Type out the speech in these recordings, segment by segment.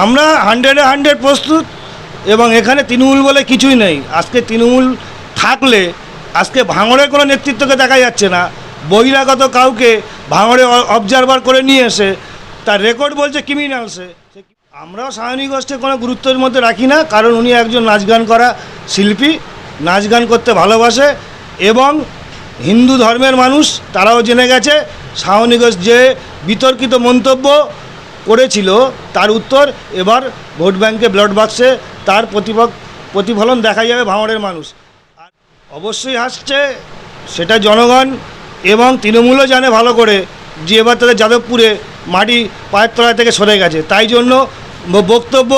আমরা হান্ড্রেডে হান্ড্রেড প্রস্তুত এবং এখানে তৃণমূল বলে কিছুই নেই। আজকে তৃণমূল থাকলে আজকে ভাঙড়ের কোনো নেতৃত্বকে দেখা যাচ্ছে না। বহিরাগত কাউকে ভাঙড়ে অবজারভার করে নিয়ে এসে তার রেকর্ড বলছে ক্রিমিনালসে আমরাও সায়নী গোষ্ঠীর কোনো গুরুত্বের মধ্যে রাখি না, কারণ উনি একজন নাচ গান করা শিল্পী, নাচ গান করতে ভালোবাসে এবং হিন্দু ধর্মের মানুষ, তারাও জেনে গেছে। সায়নী যে বিতর্কিত মন্তব্য করেছিল, তার উত্তর এবার ভোট ব্যাংকে ব্লড বাক্সে তার প্রতিফলন দেখা যাবে ভাঙড়ের মানুষ। অবশ্যই হাসছে সেটা জনগণ এবং তৃণমূলও জানে ভালো করে যে এবার তাদের যাদবপুরে মাটি পায়ের তলায় থেকে সরে গেছে। তাই জন্য বক্তব্য,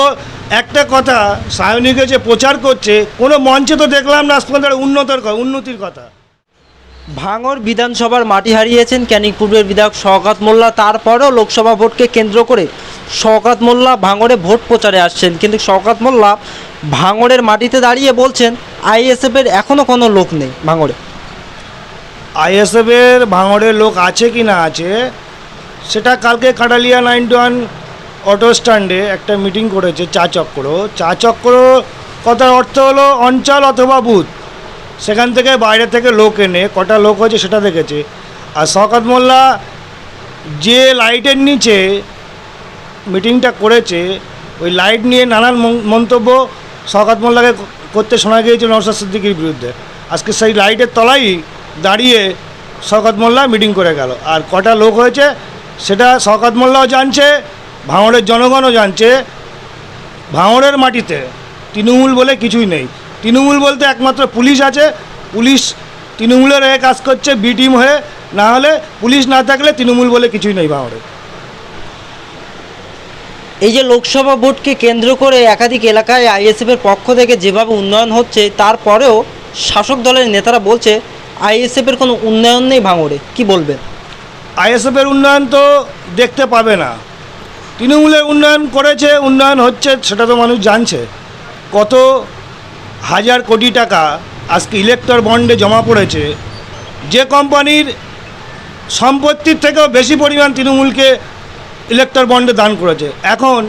একটা কথা সায়নিকে যে প্রচার করছে, কোনো মঞ্চে তো দেখলাম না আজ পর্যন্ত উন্নতর উন্নতির কথা। ভাঙর বিধানসভার মাটি হারিয়েছেন ক্যানিং পূর্বের বিধায়ক শওকাত মোল্লা। তারপরেও লোকসভা ভোটকে কেন্দ্র করে শওকাত মোল্লা ভাঙরে ভোট প্রচারে আসছেন। কিন্তু শওকাত মোল্লা ভাঙরের মাটিতে দাঁড়িয়ে বলছেন, আইএসএফের এখনও কোনো লোক নেই ভাঙড়ে। আইএসএফের ভাঙড়ের লোক আছে কি না আছে, সেটা কালকে কাটালিয়া নাইনটি ওয়ান অটো স্ট্যান্ডে একটা মিটিং করেছে চা চক্র। চা চক্র কথার অর্থ হলো অঞ্চল অথবা বুথ। সেখান থেকে বাইরে থেকে লোক এনে, কটা লোক হয়েছে সেটা দেখেছে। আর শওকত মোল্লা যে লাইটের নিচে মিটিংটা করেছে, ওই লাইট নিয়ে নানান মন্তব্য শওকত মোল্লাকে করতে শোনা গিয়েছিল নওশাদ সিদ্দিকির বিরুদ্ধে। আজকে সেই লাইটের তলায় দাঁড়িয়ে শওকত মোল্লা মিটিং করে গেল। আর কটা লোক হয়েছে সেটা শওকত মোল্লাও জানছে, ভাঙড়ের জনগণও জানছে। ভাঙড়ের মাটিতে তৃণমূল বলে কিছুই নেই। তৃণমূল বলতে একমাত্র পুলিশ আছে। পুলিশ তৃণমূলের হয়ে কাজ করছে বি টিম হয়ে। না হলে পুলিশ না থাকলে তৃণমূল বলে কিছুই নেই ভাঙড়ে এই যে লোকসভা ভোটকে কেন্দ্র করে একাধিক এলাকায় আইএসএফের পক্ষ থেকে যেভাবে উন্নয়ন হচ্ছে তারপরেও শাসক দলের নেতারা বলছে আইএসএফের কোনো উন্নয়ন নেই ভাঙড়ে। কি বলবেন? আইএসএফের উন্নয়ন তো দেখতে পাবে না। তৃণমূলের উন্নয়ন করেছে উন্নয়ন হচ্ছে সেটা তো মানুষ জানছে। কত হাজার কোটি টাকা আজকে ইলেকটর বন্ডে জমা পড়েছে। যে কোম্পানির সম্পত্তির থেকেও বেশি পরিমাণ তৃণমূলকে ইলেকটর বন্ডে দান করেছে। এখন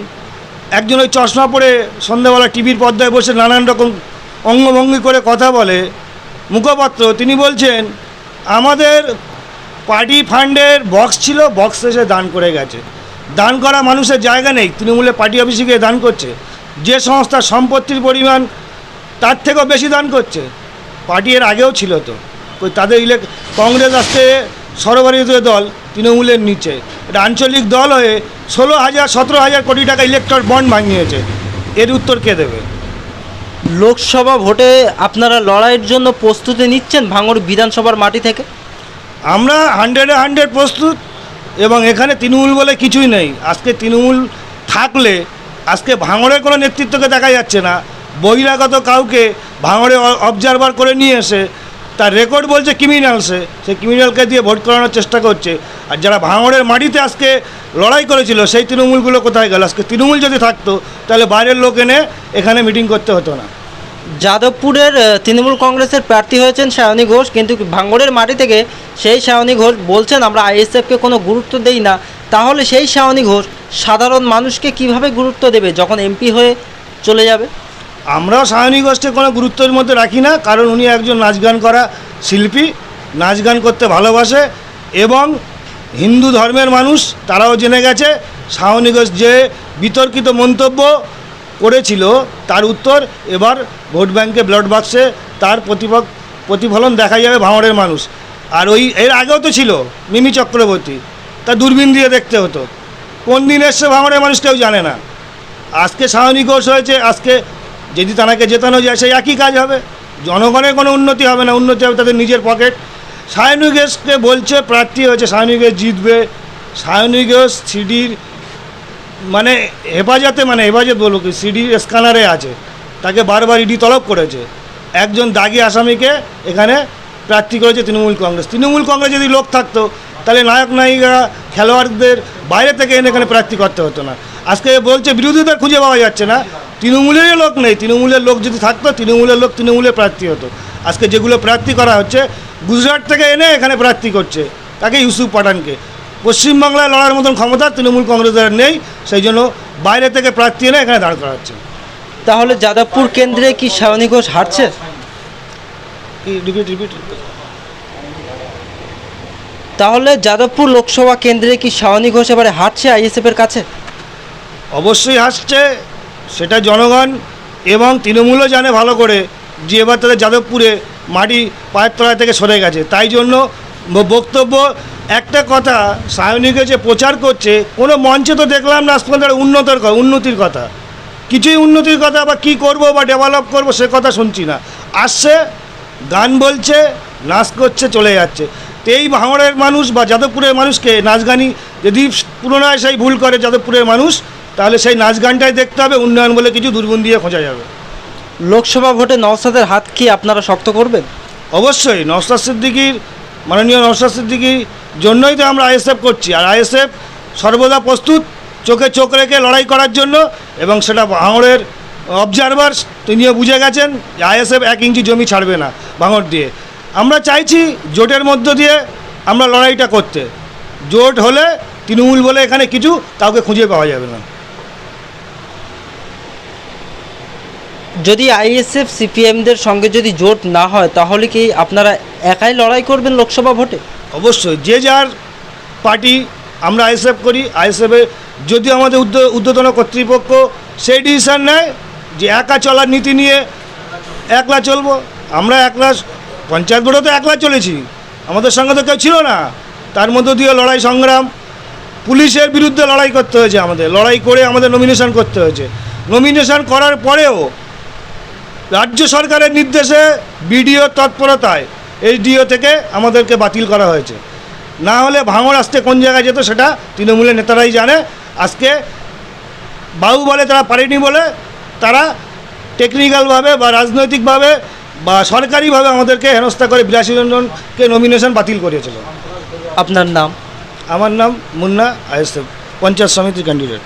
একজন ওই চশমা পরে সন্ধ্যাবেলা টিভির পর্দায় বসে নানান রকম অঙ্গভঙ্গি করে কথা বলে। মুখপাত্র, তিনি বলছেন, আমাদের পার্টি ফান্ডের বক্স ছিল বক্স এসে দান করে গেছে। দান করা মানুষের জায়গা নেই, তৃণমূলের পার্টি অফিসে গিয়ে দান করছে। যে সংস্থার সম্পত্তির পরিমাণ তার থেকেও বেশি দান করছে। পার্টি এর আগেও ছিল তো। তাদের ইলেক কংগ্রেস আসতে সর্বভারতীয় দল তৃণমূলের নিচে। এটা আঞ্চলিক দল হয়ে ষোলো হাজার সতেরো হাজার কোটি টাকা ইলেকট্রল বন্ড ভাঙিয়েছে। এর উত্তর কে দেবে? লোকসভা ভোটে আপনারা লড়াইয়ের জন্য প্রস্তুতি নিচ্ছেন ভাঙড় বিধানসভার মাটি থেকে? আমরা হান্ড্রেডে হান্ড্রেড প্রস্তুত এবং এখানে তৃণমূল বলে কিছুই নেই। আজকে তৃণমূল থাকলে আজকে ভাঙড়ের কোনো নেতৃত্বকে দেখা যাচ্ছে না। বহিরাগত কাউকে ভাঙড়ে অবজারভার করে নিয়ে এসে তার রেকর্ড বলছে ক্রিমিনালসে সেই ক্রিমিনালকে দিয়ে ভোট করানোর চেষ্টা করছে। আর যারা ভাঙড়ের মাটিতে আজকে লড়াই করেছিল, সেই তৃণমূলগুলো কোথায় গেল? আজকে তৃণমূল যদি থাকতো, তাহলে বাইরের লোক এনে এখানে মিটিং করতে হতো না। যাদবপুরের তৃণমূল কংগ্রেসের প্রার্থী হয়েছেন সায়নী ঘোষ, কিন্তু ভাঙড়ের মাটি থেকে সেই সায়নী ঘোষ বলছেন, আমরা আইএসএফকে কোনো গুরুত্ব দেই না। তাহলে সেই সায়নী ঘোষ সাধারণ মানুষকে কীভাবে গুরুত্ব দেবে যখন এমপি হয়ে চলে যাবে? আমরাও সায়নী গোষ্ঠীর কোনো গুরুত্বের মধ্যে রাখি না, কারণ উনি একজন নাচ গান করা শিল্পী, নাচ গান করতে ভালোবাসে এবং হিন্দু ধর্মের মানুষ, তারাও জেনে গেছে সায়নী ঘোষ যে বিতর্কিত মন্তব্য করেছিল তার উত্তর এবার ভোট ব্যাংকে ব্লড বাক্সে তার প্রতিপক, প্রতিফলন দেখা যাবে ভাঙড়ের মানুষ। আর ওই, এর আগেও তো ছিল মিমি চক্রবর্তী, তা দূরবীন দিয়ে দেখতে হতো। কোন দিন এসছে ভাঙড়ের মানুষ কেউ জানে না। আজকে সায়নী ঘোষ হয়েছে, আজকে যদি তানাকে জেতানো যায়, সেই একই কাজ হবে। জনগণের কোনো উন্নতি হবে না, উন্নতি হবে তাদের নিজের পকেট। সায়নী ঘোষকে বলছে, প্রার্থী হয়েছে সায়নী ঘোষ জিতবে। সায়নী ঘোষ সিডির মানে হেফাজতে মানে হেফাজত বলব কি, সিডির স্ক্যানারে আছে। তাকে বারবার ইডি তলব করেছে। একজন দাগি আসামিকে এখানে প্রার্থী করেছে তৃণমূল কংগ্রেস। তৃণমূল কংগ্রেস যদি লোক থাকতো, তাহলে নায়ক নায়িকা খেলোয়াড়দের বাইরে থেকে এনে এখানে প্রার্থী করতে হতো না। আজকে বলছে বিরোধীদের খুঁজে পাওয়া যাচ্ছে না। তৃণমূলেরই লোক নেই। তৃণমূলের লোক যদি থাকতো তৃণমূলের লোক তৃণমূলের প্রার্থী হতো। আজকে যেগুলো প্রার্থী করা হচ্ছে গুজরাট থেকে এনে এখানে প্রার্থী করছে। তাকে ইউসুফ পাঠানকে। পশ্চিমবাংলায় লড়ার মতন ক্ষমতা তৃণমূল কংগ্রেসের নেই। সেই জন্য বাইরে থেকে প্রার্থী এনে এখানে দাঁড় করাচ্ছে। তাহলে যাদবপুর কেন্দ্রে কি সায়নী ঘোষ হারছে? রিপিট রিপিট তাহলে যাদবপুর লোকসভা কেন্দ্রে কি সায়নী ঘোষ এবারে হারছে আইএসএফ এর কাছে? অবশ্যই আসছে সেটা জনগণ এবং তৃণমূলও জানে ভালো করে যে এবার তাদের যাদবপুরে মাটি পায়ের তলায় থেকে সরে গেছে। তাই জন্য বক্তব্য, একটা কথা সায়নিকে যে প্রচার করছে, কোনো মঞ্চে তো দেখলাম না আজ পর্যন্ত একটা উন্নতর উন্নতির কথা। কিছুই উন্নতির কথা বা কী করব বা ডেভেলপ করব সে কথা শুনছি না। আসছে, গান বলছে, নাচ করছে, চলে যাচ্ছে। তো এই ভাঙড়ের মানুষ বা যাদবপুরের মানুষকে নাচ গানই যদি পুনরায় সেই ভুল করে যাদবপুরের মানুষ তাহলে সেই নাচ গানটাই দেখতে হবে উন্নয়ন বলে কিছু দুর্গুণ দিয়ে খোঁজা যাবে। লোকসভা ভোটে নওসাদের হাত কি আপনারা শক্ত করবেন? অবশ্যই নওসাদ সিদ্দিকির মাননীয় নওশাদ সিদ্দিকির জন্যই তো আমরা আইএসএফ করছি। আর আইএসএফ সর্বদা প্রস্তুত চোখে চোখ রেখে লড়াই করার জন্য এবং সেটা ভাঙড়ের অবজারভার্স তিনিও বুঝে গেছেন যে আইএসএফ এক ইঞ্চি জমি ছাড়বে না ভাঙড় দিয়ে। আমরা চাইছি জোটের মধ্য দিয়ে আমরা লড়াইটা করতে। জোট হলে তৃণমূল বলে এখানে কিছু কাউকে খুঁজে পাওয়া যাবে না। যদি আইএসএফ সিপিএমদের সঙ্গে যদি জোট না হয় তাহলে কি আপনারা একাই লড়াই করবেন লোকসভা ভোটে? অবশ্যই যে যার পার্টি আমরা আইএসএফ করি আইএসএফে যদি আমাদের উদ্য উদ্যোতন কর্তৃপক্ষ সেই ডিসিশান নেয় যে একা চলার নীতি নিয়ে একলা চলবো আমরা একলা পঞ্চায়েত বোর্ডে তো একলা চলেছি। আমাদের সঙ্গে তো কেউ ছিল না। তার মধ্য দিয়ে লড়াই সংগ্রাম, পুলিশের বিরুদ্ধে লড়াই করতে হয়েছে আমাদের। লড়াই করে আমাদের নমিনেশন করতে হয়েছে। নমিনেশন করার পরেও রাজ্য সরকারের নির্দেশে বিডিও তৎপরতায় এইচডিও থেকে আমাদেরকে বাতিল করা হয়েছে। না হলে ভাঙড় আসতে কোন জায়গায় যেত সেটা তৃণমূলের নেতারাই জানে। আজকে বাবু বলে তারা পারেনি বলে তারা টেকনিক্যালভাবে বা রাজনৈতিকভাবে বা সরকারিভাবে আমাদেরকে হেনস্থা করে বিরাশি জনকে নমিনেশন বাতিল করেছিল। আপনার নাম? আমার নাম মুন্না আইএসএফ পঞ্চায়েত সমিতির ক্যান্ডিডেট